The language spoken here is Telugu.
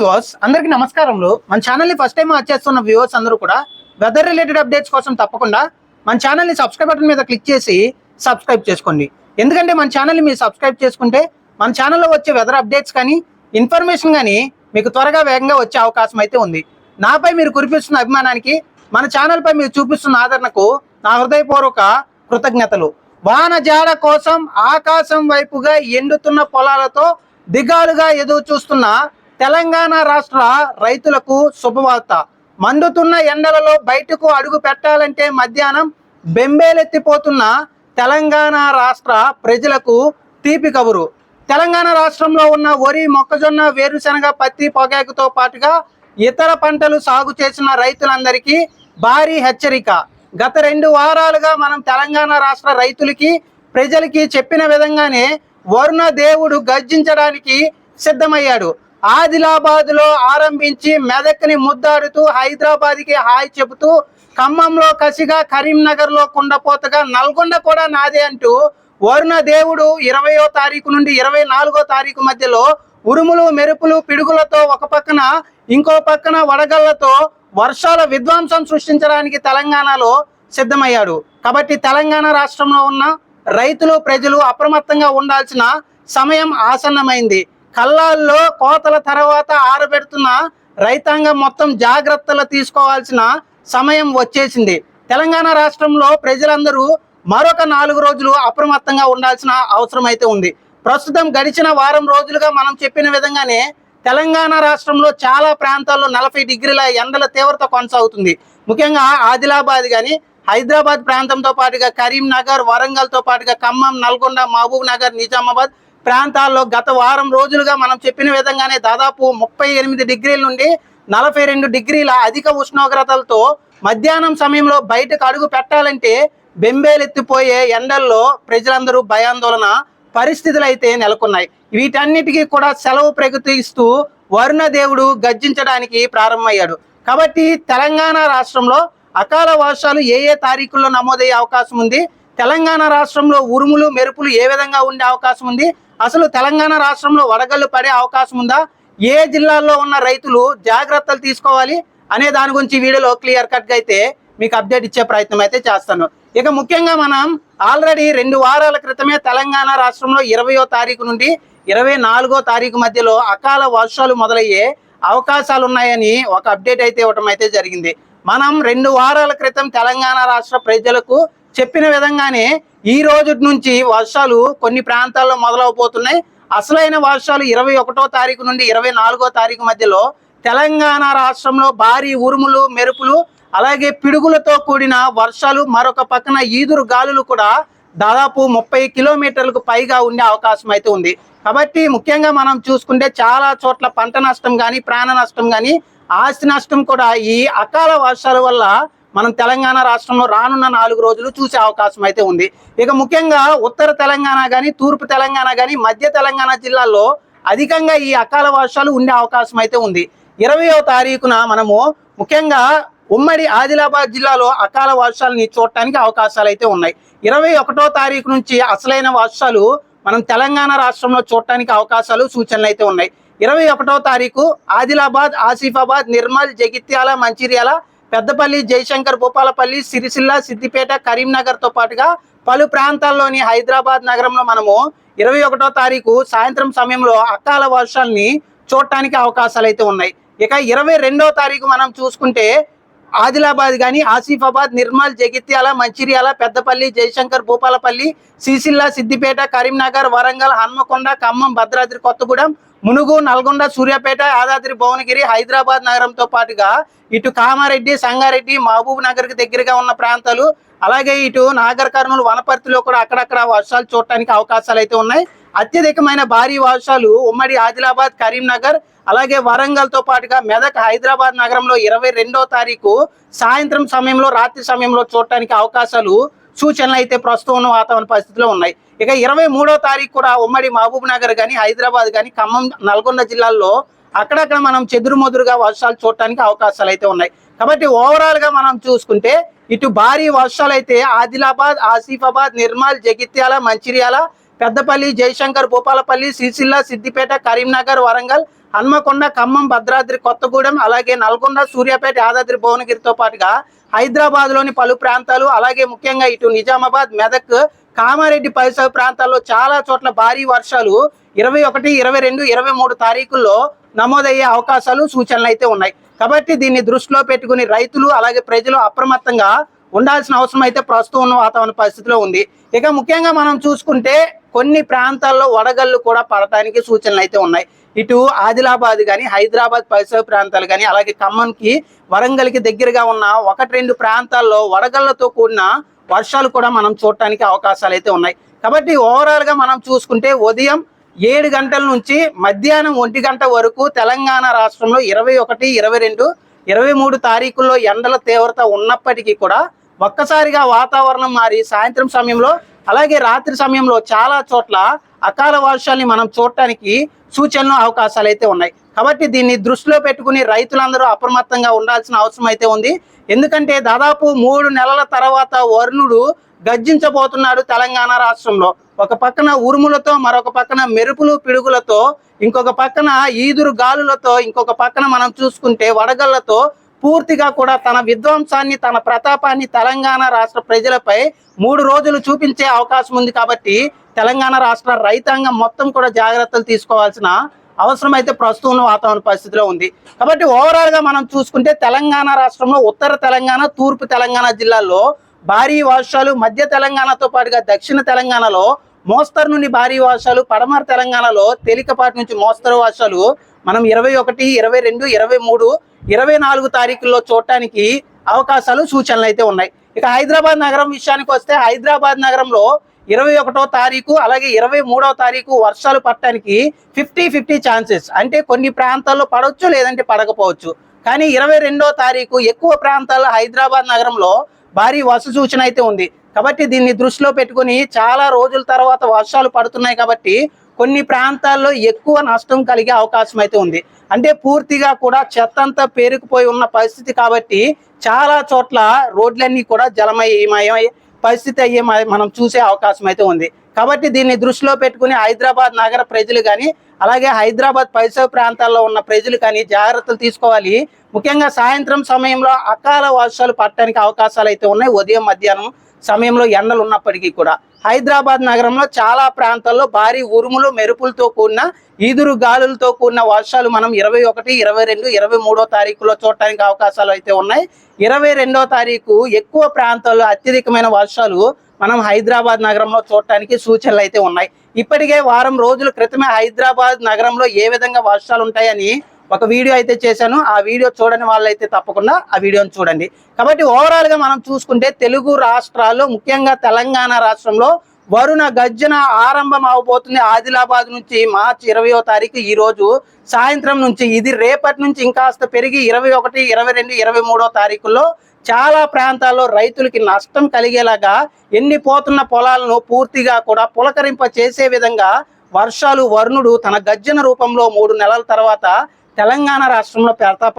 వ్యూవర్స్ అందరికీ నమస్కారములు. మన ఛానల్ని ఫస్ట్ టైం వచ్చేస్తున్న వ్యూవర్స్ అందరూ కూడా వెదర్ రిలేటెడ్ అప్డేట్స్ కోసం తప్పకుండా మన ఛానల్ని సబ్స్క్రైబ్ బటన్ మీద క్లిక్ చేసి సబ్స్క్రైబ్ చేసుకోండి. ఎందుకంటే మన ఛానల్ని మీరు సబ్స్క్రైబ్ చేసుకుంటే మన ఛానల్లో వచ్చే వెదర్ అప్డేట్స్ కానీ ఇన్ఫర్మేషన్ కానీ మీకు త్వరగా వేగంగా వచ్చే అవకాశం అయితే ఉంది. నాపై మీరు కురిపిస్తున్న అభిమానానికి మన ఛానల్పై మీరు చూపిస్తున్న ఆదరణకు నా హృదయపూర్వక కృతజ్ఞతలు. వాన జాడ కోసం ఆకాశం వైపుగా ఎండుతున్న పొలాలతో దిగాలుగా ఎదురు చూస్తున్న తెలంగాణ రాష్ట్ర రైతులకు శుభవార్త. మండుతున్న ఎండలలో బయటకు అడుగు పెట్టాలంటే మధ్యాహ్నం బెంబేలెత్తిపోతున్న తెలంగాణ రాష్ట్ర ప్రజలకు తీపి కబురు. తెలంగాణ రాష్ట్రంలో ఉన్న వరి మొక్కజొన్న వేరుశనగ పత్తి పొగాకుతో పాటుగా ఇతర పంటలు సాగు చేసిన రైతులందరికీ భారీ హెచ్చరిక. గత రెండు వారాలుగా మనం తెలంగాణ రాష్ట్ర రైతులకి ప్రజలకి చెప్పిన విధంగానే వరుణ దేవుడు గర్జించడానికి సిద్ధమయ్యాడు. ఆదిలాబాద్లో ఆరంభించి మెదక్ని ముద్దాడుతూ హైదరాబాద్కి హాయ్ చెబుతూ ఖమ్మంలో కసిగా కరీంనగర్లో కుండపోతగా నల్గొండ కూడా నాదే అంటూ వరుణ దేవుడు ఇరవయో తారీఖు నుండి ఇరవై నాలుగో తారీఖు మధ్యలో ఉరుములు మెరుపులు పిడుగులతో ఒక పక్కన ఇంకో పక్కన వడగళ్ళతో వర్షాల విధ్వంసం సృష్టించడానికి తెలంగాణలో సిద్ధమయ్యాడు. కాబట్టి తెలంగాణ రాష్ట్రంలో ఉన్న రైతులు ప్రజలు అప్రమత్తంగా ఉండాల్సిన సమయం ఆసన్నమైంది. కళ్ళాల్లో కోతల తర్వాత ఆరబెడుతున్న రైతాంగం మొత్తం జాగ్రత్తలు తీసుకోవాల్సిన సమయం వచ్చేసింది. తెలంగాణ రాష్ట్రంలో ప్రజలందరూ మరొక నాలుగు రోజులు అప్రమత్తంగా ఉండాల్సిన అవసరం అయితే ఉంది. ప్రస్తుతం గడిచిన వారం రోజులుగా మనం చెప్పిన విధంగానే తెలంగాణ రాష్ట్రంలో చాలా ప్రాంతాల్లో నలభై డిగ్రీల ఎండల తీవ్రత కొనసాగుతుంది. ముఖ్యంగా ఆదిలాబాద్ కానీ హైదరాబాద్ ప్రాంతంతో పాటుగా కరీంనగర్ వరంగల్తో పాటుగా ఖమ్మం నల్గొండ మహబూబ్ నగర్ నిజామాబాద్ ప్రాంతాల్లో గత వారం రోజులుగా మనం చెప్పిన విధంగానే దాదాపు ముప్పై ఎనిమిది డిగ్రీల నుండి నలభై రెండు డిగ్రీల అధిక ఉష్ణోగ్రతలతో మధ్యాహ్నం సమయంలో బయటకు అడుగు పెట్టాలంటే బెంబేలెత్తిపోయే ఎండల్లో ప్రజలందరూ భయాందోళన పరిస్థితులు అయితే నెలకొన్నాయి. వీటన్నిటికీ కూడా సెలవు ప్రకటిస్తూ వరుణ దేవుడు గర్జించడానికి ప్రారంభమయ్యాడు. కాబట్టి తెలంగాణ రాష్ట్రంలో అకాల వర్షాలు ఏ ఏ తారీఖుల్లో నమోదయ్యే అవకాశం ఉంది? తెలంగాణ రాష్ట్రంలో ఉరుములు మెరుపులు ఏ విధంగా ఉండే అవకాశం ఉంది? అసలు తెలంగాణ రాష్ట్రంలో వడగళ్ళు పడే అవకాశం ఉందా? ఏ జిల్లాల్లో ఉన్న రైతులు జాగ్రత్తలు తీసుకోవాలి అనే దాని గురించి వీడియోలో క్లియర్ కట్గా అయితే మీకు అప్డేట్ ఇచ్చే ప్రయత్నం అయితే చేస్తాను. ఇక ముఖ్యంగా మనం ఆల్రెడీ రెండు వారాల క్రితమే తెలంగాణ రాష్ట్రంలో ఇరవయో తారీఖు నుండి ఇరవై నాలుగో తారీఖు మధ్యలో అకాల వర్షాలు మొదలయ్యే అవకాశాలు ఉన్నాయని ఒక అప్డేట్ అయితే ఇవ్వటం అయితే జరిగింది. మనం రెండు వారాల క్రితం తెలంగాణ రాష్ట్ర ప్రజలకు చెప్పిన విధంగానే ఈ రోజు నుంచి వర్షాలు కొన్ని ప్రాంతాల్లో మొదలవబోతున్నాయి. అసలైన వర్షాలు ఇరవై ఒకటో తారీఖు నుండి ఇరవై నాలుగో తారీఖు మధ్యలో తెలంగాణ రాష్ట్రంలో భారీ ఉరుములు మెరుపులు అలాగే పిడుగులతో కూడిన వర్షాలు మరొక పక్కన ఈదురు గాలులు కూడా దాదాపు ముప్పై కిలోమీటర్లకు పైగా ఉండే అవకాశం అయితే ఉంది. కాబట్టి ముఖ్యంగా మనం చూసుకుంటే చాలా చోట్ల పంట నష్టం కానీ ప్రాణ నష్టం కానీ ఆస్తి నష్టం కూడా ఈ అకాల వర్షాల వల్ల మనం తెలంగాణ రాష్ట్రంలో రానున్న నాలుగు రోజులు చూసే అవకాశం అయితే ఉంది. ఇక ముఖ్యంగా ఉత్తర తెలంగాణ కానీ తూర్పు తెలంగాణ కానీ మధ్య తెలంగాణ జిల్లాల్లో అధికంగా ఈ అకాల వర్షాలు ఉండే అవకాశం అయితే ఉంది. ఇరవయో తారీఖున మనము ముఖ్యంగా ఉమ్మడి ఆదిలాబాద్ జిల్లాలో అకాల వర్షాలని చూడటానికి అవకాశాలు అయితే ఉన్నాయి. ఇరవై ఒకటో తారీఖు నుంచి అసలైన వర్షాలు మనం తెలంగాణ రాష్ట్రంలో చూడటానికి అవకాశాలు సూచనలు అయితే ఉన్నాయి. ఇరవై ఒకటో తారీఖు ఆదిలాబాద్ ఆసిఫాబాద్ నిర్మల్ జగిత్యాల మంచిర్యాల పెద్దపల్లి జయశంకర్ భూపాలపల్లి సిరిసిల్ల సిద్దిపేట కరీంనగర్తో పాటుగా పలు ప్రాంతాల్లోని హైదరాబాద్ నగరంలో మనము ఇరవై ఒకటో తారీఖు సాయంత్రం సమయంలో అకాల వర్షాలని చూడటానికి అవకాశాలు అయితే ఉన్నాయి. ఇక ఇరవై రెండో తారీఖు మనం చూసుకుంటే ఆదిలాబాద్ కానీ ఆసిఫాబాద్ నిర్మల్ జగిత్యాల మంచిర్యాల పెద్దపల్లి జయశంకర్ భూపాలపల్లి సిసిల్లా సిద్దిపేట కరీంనగర్ వరంగల్ హన్మకొండ ఖమ్మం భద్రాద్రి కొత్తగూడెం మునుగు నల్గొండ సూర్యాపేట యాదాద్రి భువనగిరి హైదరాబాద్ నగరంతో పాటుగా ఇటు కామారెడ్డి సంగారెడ్డి మహబూబ్ నగర్కి దగ్గరగా ఉన్న ప్రాంతాలు అలాగే ఇటు నాగర్ కర్నూలు వనపర్తిలో కూడా అక్కడక్కడ వర్షాలు చూడటానికి అవకాశాలు అయితే ఉన్నాయి. అత్యధికమైన భారీ వర్షాలు ఉమ్మడి ఆదిలాబాద్ కరీంనగర్ అలాగే వరంగల్తో పాటుగా మెదక్ హైదరాబాద్ నగరంలో ఇరవై రెండో తారీఖు సాయంత్రం సమయంలో రాత్రి సమయంలో చూడటానికి అవకాశాలు సూచనలు అయితే ప్రస్తుతం ఉన్న వాతావరణ పరిస్థితిలో ఉన్నాయి. ఇక ఇరవై మూడో తారీఖు కూడా ఉమ్మడి మహబూబ్ నగర్ కానీ హైదరాబాద్ కానీ ఖమ్మం నల్గొండ జిల్లాల్లో అక్కడక్కడ మనం చెదురుమదురుగా వర్షాలు చూడటానికి అవకాశాలు అయితే ఉన్నాయి. కాబట్టి ఓవరాల్గా మనం చూసుకుంటే ఇటు భారీ వర్షాలు అయితే ఆదిలాబాద్ ఆసిఫాబాద్ నిర్మల్ జగిత్యాల మంచిర్యాల పెద్దపల్లి జయశంకర్ భూపాలపల్లి సిరిసిల్ల సిద్దిపేట కరీంనగర్ వరంగల్ హన్మకొండ ఖమ్మం భద్రాద్రి కొత్తగూడెం అలాగే నల్గొండ సూర్యాపేట యాదాద్రి భువనగిరితో పాటుగా హైదరాబాద్లోని పలు ప్రాంతాలు అలాగే ముఖ్యంగా ఇటు నిజామాబాద్ మెదక్ కామారెడ్డి పరిసర ప్రాంతాల్లో చాలా చోట్ల భారీ వర్షాలు ఇరవై ఒకటి ఇరవై రెండు ఇరవై మూడు తారీఖుల్లో నమోదయ్యే అవకాశాలు సూచనలు అయితే ఉన్నాయి. కాబట్టి దీన్ని దృష్టిలో పెట్టుకుని రైతులు అలాగే ప్రజలు అప్రమత్తంగా ఉండాల్సిన అవసరం అయితే ప్రస్తుతం ఉన్న వాతావరణ పరిస్థితిలో ఉంది. ఇక ముఖ్యంగా మనం చూసుకుంటే కొన్ని ప్రాంతాల్లో వడగళ్ళు కూడా పడటానికి సూచనలు అయితే ఉన్నాయి. ఇటు ఆదిలాబాద్ కానీ హైదరాబాద్ పరిసర ప్రాంతాలు కానీ అలాగే ఖమ్మంకి వరంగల్కి దగ్గరగా ఉన్న ఒకటి రెండు ప్రాంతాల్లో వడగళ్ళతో కూడిన వర్షాలు కూడా మనం చూడటానికి అవకాశాలు అయితే ఉన్నాయి. కాబట్టి ఓవరాల్గా మనం చూసుకుంటే ఉదయం ఏడు గంటల నుంచి మధ్యాహ్నం ఒంటి గంట వరకు తెలంగాణ రాష్ట్రంలో ఇరవై ఒకటి ఇరవై రెండు ఇరవై మూడు తారీఖుల్లో ఎండల తీవ్రత ఉన్నప్పటికీ కూడా ఒక్కసారిగా వాతావరణం మారి సాయంత్రం సమయంలో అలాగే రాత్రి సమయంలో చాలా చోట్ల అకాల వర్షాల్ని మనం చూడటానికి సూచనలు అవకాశాలు అయితే ఉన్నాయి. కాబట్టి దీన్ని దృష్టిలో పెట్టుకుని రైతులందరూ అప్రమత్తంగా ఉండాల్సిన అవసరం అయితే ఉంది. ఎందుకంటే దాదాపు మూడు నెలల తర్వాత వరుణుడు గర్జించబోతున్నాడు తెలంగాణ రాష్ట్రంలో. ఒక పక్కన ఉరుములతో మరొక పక్కన మెరుపులు పిడుగులతో ఇంకొక పక్కన ఈదురు గాలులతో ఇంకొక పక్కన మనం చూసుకుంటే వడగళ్ళతో పూర్తిగా కూడా తన విధ్వంసాన్ని తన ప్రతాపాన్ని తెలంగాణ రాష్ట్ర ప్రజలపై మూడు రోజులు చూపించే అవకాశం ఉంది కాబట్టి తెలంగాణ రాష్ట్ర రైతాంగం మొత్తం కూడా జాగ్రత్తలు తీసుకోవాల్సిన అవసరం అయితే ప్రస్తుతం వాతావరణ పరిస్థితిలో ఉంది. కాబట్టి ఓవరాల్గా మనం చూసుకుంటే తెలంగాణ రాష్ట్రంలో ఉత్తర తెలంగాణ తూర్పు తెలంగాణ జిల్లాల్లో భారీ వర్షాలు మధ్య తెలంగాణతో పాటుగా దక్షిణ తెలంగాణలో మోస్తరు నుండి భారీ వర్షాలు పడమర తెలంగాణలో తేలికపాటి నుంచి మోస్తరు వర్షాలు మనం ఇరవై ఒకటి ఇరవై రెండు ఇరవై మూడు ఇరవై నాలుగు తారీఖుల్లో చూడటానికి అవకాశాలు సూచనలు అయితే ఉన్నాయి. ఇక హైదరాబాద్ నగరం విషయానికి వస్తే హైదరాబాద్ నగరంలో ఇరవై ఒకటో తారీఖు అలాగే ఇరవై మూడో తారీఖు వర్షాలు పట్టడానికి ఫిఫ్టీ ఫిఫ్టీ ఛాన్సెస్. అంటే కొన్ని ప్రాంతాల్లో పడవచ్చు లేదంటే పడకపోవచ్చు. కానీ ఇరవై రెండో తారీఖు ఎక్కువ ప్రాంతాల్లో హైదరాబాద్ నగరంలో భారీ వర్ష సూచన అయితే ఉంది. కాబట్టి దీన్ని దృష్టిలో పెట్టుకుని చాలా రోజుల తర్వాత వర్షాలు పడుతున్నాయి కాబట్టి కొన్ని ప్రాంతాల్లో ఎక్కువ నష్టం కలిగే అవకాశం అయితే ఉంది. అంటే పూర్తిగా కూడా చెత్త అంతా పేరుకుపోయి ఉన్న పరిస్థితి కాబట్టి చాలా చోట్ల రోడ్లన్నీ కూడా జలమయమయ పరిస్థితి అయ్యే మనం చూసే అవకాశం అయితే ఉంది. కాబట్టి దీన్ని దృష్టిలో పెట్టుకుని హైదరాబాద్ నగర ప్రజలు కానీ అలాగే హైదరాబాద్ పరిసర ప్రాంతాల్లో ఉన్న ప్రజలు కానీ జాగ్రత్తలు తీసుకోవాలి. ముఖ్యంగా సాయంత్రం సమయంలో అకాల వర్షాలు పడటానికి అవకాశాలు అయితే ఉన్నాయి. ఉదయం మధ్యాహ్నం సమయంలో ఎండలు ఉన్నప్పటికీ కూడా. హైదరాబాద్ నగరంలో చాలా ప్రాంతాల్లో భారీ ఉరుములు మెరుపులతో కూడిన ఈదురు గాలులతో కూడిన వర్షాలు మనం ఇరవై ఒకటి ఇరవై రెండు ఇరవై మూడో తారీఖులో చూడటానికి అవకాశాలు అయితే ఉన్నాయి. ఇరవై రెండో తారీఖు ఎక్కువ ప్రాంతాల్లో అత్యధికమైన వర్షాలు మనం హైదరాబాద్ నగరంలో చూడటానికి సూచనలు అయితే ఉన్నాయి. ఇప్పటికే వారం రోజుల క్రితమే హైదరాబాద్ నగరంలో ఏ విధంగా వర్షాలు ఉంటాయని ఒక వీడియో అయితే చేశాను. ఆ వీడియో చూడని వాళ్ళైతే తప్పకుండా ఆ వీడియోని చూడండి. కాబట్టి ఓవరాల్గా మనం చూసుకుంటే తెలుగు రాష్ట్రాల్లో ముఖ్యంగా తెలంగాణ రాష్ట్రంలో వరుణ గర్జన ఆరంభం అవబోతుంది ఆదిలాబాద్ నుంచి మార్చి ఇరవయో తారీఖు ఈ రోజు. సాయంత్రం నుంచి ఇది రేపటి నుంచి ఇంకాస్త పెరిగి ఇరవై ఒకటి ఇరవై రెండు ఇరవై మూడో తారీఖుల్లో చాలా ప్రాంతాల్లో రైతులకి నష్టం కలిగేలాగా ఎన్ని పోతున్న పొలాలను పూర్తిగా కూడా పులకరింప చేసే విధంగా వర్షాలు వరుణుడు తన గర్జన రూపంలో మూడు నెలల తర్వాత తెలంగాణ రాష్ట్రంలో పెడతా